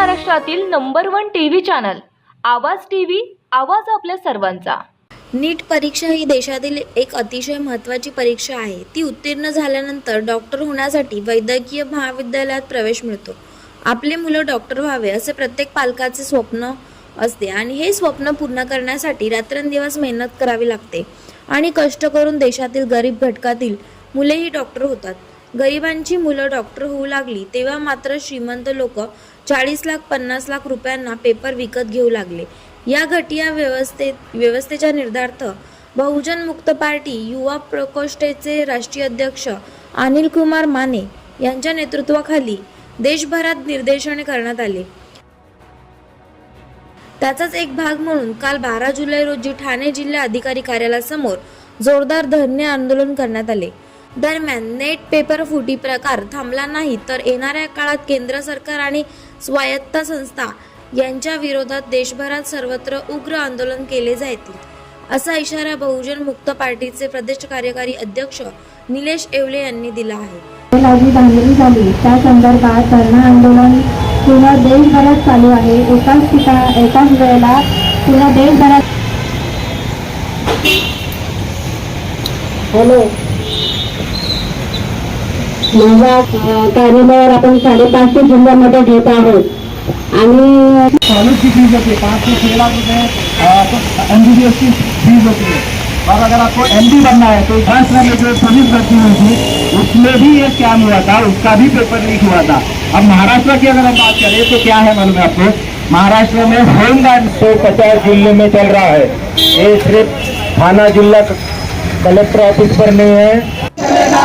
महाराष्ट्रातील number one TV channel Awaaz TV आवाज आपल्या सर्वांचा. नीट परीक्षा ही देशातील एक अतिशय महत्त्वाची परीक्षा आहे. ती उत्तीर्ण झाल्यानंतर डॉक्टर होण्यासाठी वैद्यकीय महाविद्यालयात प्रवेश मिळतो. आपले मुलं डॉक्टर व्हावे असे प्रत्येक पालकाचे स्वप्न असते आणि हे स्वप्न पूर्ण करण्यासाठी रात्रंदिवस मेहनत करावी लागते. आणि कष्ट करून देशातील गरीब घटकातील मुलेही डॉक्टर होतात. गरिबांची मुलं डॉक्टर होऊ लागली तेव्हा मात्र श्रीमंत लोक चाळीस लाख पन्नास लाख रुपयांना पेपर विकत घेऊ लागले. या घटिया व्यवस्थेत व्यवस्थेच्या निर्धार्थ बहुजन मुक्त पार्टी युवा प्रकोष्ठेचे राष्ट्रीय अध्यक्ष अनिल कुमार माने यांच्या नेतृत्वाखाली देशभरात निर्देशने करण्यात आले. त्याचाच एक भाग म्हणून काल बारा जुलै रोजी ठाणे जिल्हा अधिकारी कार्यालयासमोर जोरदार धरणे आंदोलन करण्यात आले. दरम्यान नेट पेपर फुटी प्रकार थांबला नाही तर येणाऱ्या काळात केंद्र सरकार आणि स्वायत्त संस्था यांच्या विरोधात देशभरात सर्वत्र उग्र आंदोलन केले जातील असा इशारा बहुजन मुक्त पार्टीचे प्रदेश कार्यकारी अध्यक्ष निलेश येवले यांनी दिला आहे. झाली. त्या संदर्भात धरणं आंदोलन पूर्ण देशभरात चालू आहे. एकाच ठिकाण एकाच वेळेला पूर्ण देशभरात हॅलो. माझ्या अं, कार्यालयावर आपण साडेपाचशे जिल्ह्यामध्ये आहोत. फ़ीस होती है से lakh M B B S की फ़ीस होती. है और अगर आपको एम डी बनना है तो हुई थी उसमें भी ये स्कैम हुआ था उसका भी पेपर लीक हुआ था. अब महाराष्ट्र की अगर हम बात करें तो क्या है मालूम है आपको? महाराष्ट्र में होमगार्ड तो पचास ज़िले में चल रहा है। ये सिर्फ़ थाना जिला कलेक्टर ऑफ़िस पर नहीं है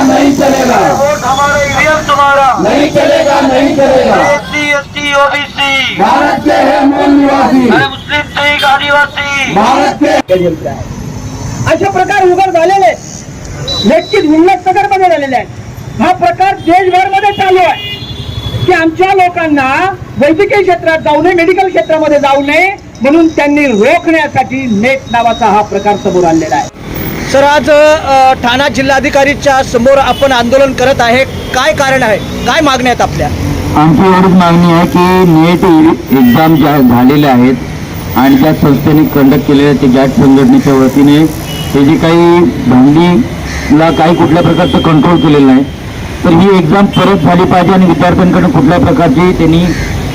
वोट हमारा ईवीएम तुम्हारा। नहीं चलेगा नहीं चलेगा। S C S T OBC. Bharat के है मूल निवासी। अरे मुस्लिम शीख आदिवासी। भारत के असे प्रकार उघड झालेले आहेत. नक्कीच उल्हासनगरमध्ये झालेले आहेत. हा प्रकार देशभरमध्ये चालू आहे. की आमच्या लोकांना वैद्यकीय क्षेत्रात जाऊ नये मेडिकल क्षेत्रामध्ये जाऊ नये म्हणून त्यांनी रोखण्यासाठी नेट नावाचा हा प्रकार समोर आणलेला आहे. सर आज ठाणा जिल्हाधिकारीच्या समोर आपण आंदोलन करत आहे. काय कारण आहे? काय मागण्या आहेत आपल्या? आमची एवढीच मागणी आहे की नेट एक्झाम ज्या झालेल्या आहेत आणि ज्या संस्थेने कंडक्ट केलेल्या ते गॅट संघटनेच्या वतीने हे जे काही भांडीला काही कुठल्या प्रकारचं कंट्रोल केलेलं नाही तर ही एक्झाम परत झाली पाहिजे आणि विद्यार्थ्यांकडून कुठल्या प्रकारची त्यांनी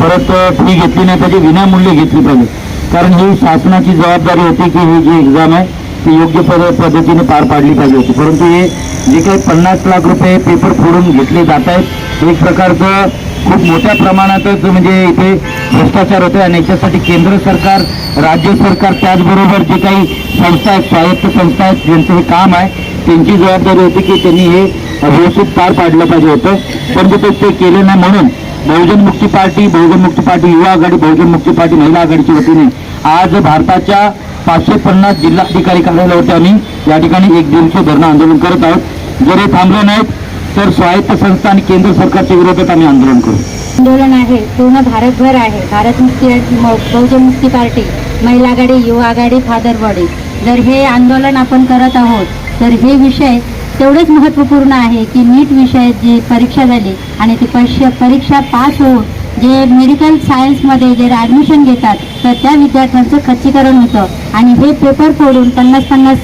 परत फी घेतली नाही पाहिजे विनामूल्य घेतली पाहिजे. कारण ही शासनाची जबाबदारी होती की ही जी एक्झाम आहे ती योग्य पद पद्धतीने पार पाडली पाहिजे होती. परंतु हे जे काही पन्नास लाख रुपये पेपर फोडून घेतले जात आहेत एक प्रकारचं खूप मोठ्या प्रमाणातच म्हणजे इथे भ्रष्टाचार होते आणि याच्यासाठी केंद्र सरकार राज्य सरकार त्याचबरोबर जे काही संस्था आहेत स्वायत्त संस्था आहेत ज्यांचं हे काम आहे त्यांची जबाबदारी होती की त्यांनी हे व्यवस्थित पार पाडलं पाहिजे होतं. परंतु ते ते केले नाही म्हणून बहुजन मुक्ती पार्टी बहुजन मुक्ती पार्टी युवा आघाडी बहुजन मुक्ती पार्टी महिला आघाडीच्या वतीने आज भारताच्या पाचशे पन्नास जिल्हाधिकारी कार्यालयावरती आम्ही. या ठिकाणी एक दिवसीय धरणं आंदोलन करत आहोत. जर हे थांबले नाहीत तर स्वायत्त संस्था आणि केंद्र सरकारच्या विरोधात आम्ही आंदोलन करू. आंदोलन आहे. पूर्ण भारतभर आहे. भारत मुक्ती बहुजन मुक्ती पार्टी महिला आघाडी युवा आघाडी फादर बॉडी. जर हे आंदोलन आपण करत आहोत तर हे विषय तेवढेच महत्त्वपूर्ण आहे की नीट विषय जी परीक्षा झाली आणि ती परीक्षा परीक्षा पास होऊन जे मेडिकल सायन्समध्ये जे ॲडमिशन घेतात तर त्या विद्यार्थ्यांचं खच्चीकरण होतं. आणि हे पेपर फोडून पन्नास पन्नास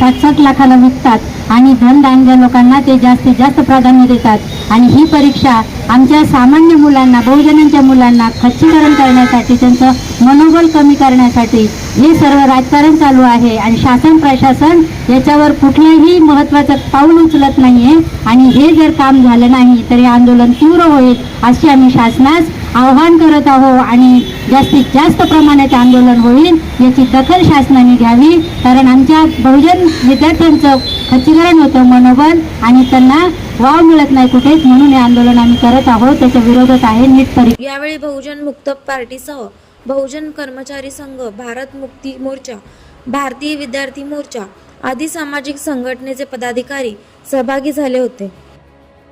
सात सात लाखाला विकतात आणि धनदानग्या लोकांना ते जास्तीत जास्त प्राधान्य देतात. आणि ही परीक्षा आमच्या सामान्य मुलांना बहुजनांच्या मुलांना खच्चीकरण करण्यासाठी त्यांचं मनोबल कमी करण्यासाठी हे सर्व राजकारण चालू आहे. आणि शासन प्रशासन याच्यावर कुठलंही महत्त्वाचं पाऊल उचलत नाही आहे आणि हे जर काम झालं नाही तर हे आंदोलन तीव्र होईल अशी आम्ही शासनास आव्हान करत आहो आणि जास्तीत जास्त प्रमाणात आंदोलन होईल याची दखल शासनाने घ्यावी कारण आमच्या बहुजन विद्यार्थ्यांचं खच्चीकरण होतं मनोबल आणि त्यांना वाव मिळत नाही कुठेच म्हणून हे आंदोलन आम्ही करत आहोत. त्याच्या विरोधात आहे नीट परीक्षा यावेळी बहुजन मुक्त पार्टीसह बहुजन कर्मचारी संघ भारत मुक्ती मोर्चा भारतीय विद्यार्थी मोर्चा आदी सामाजिक संघटनेचे पदाधिकारी सहभागी झाले होते.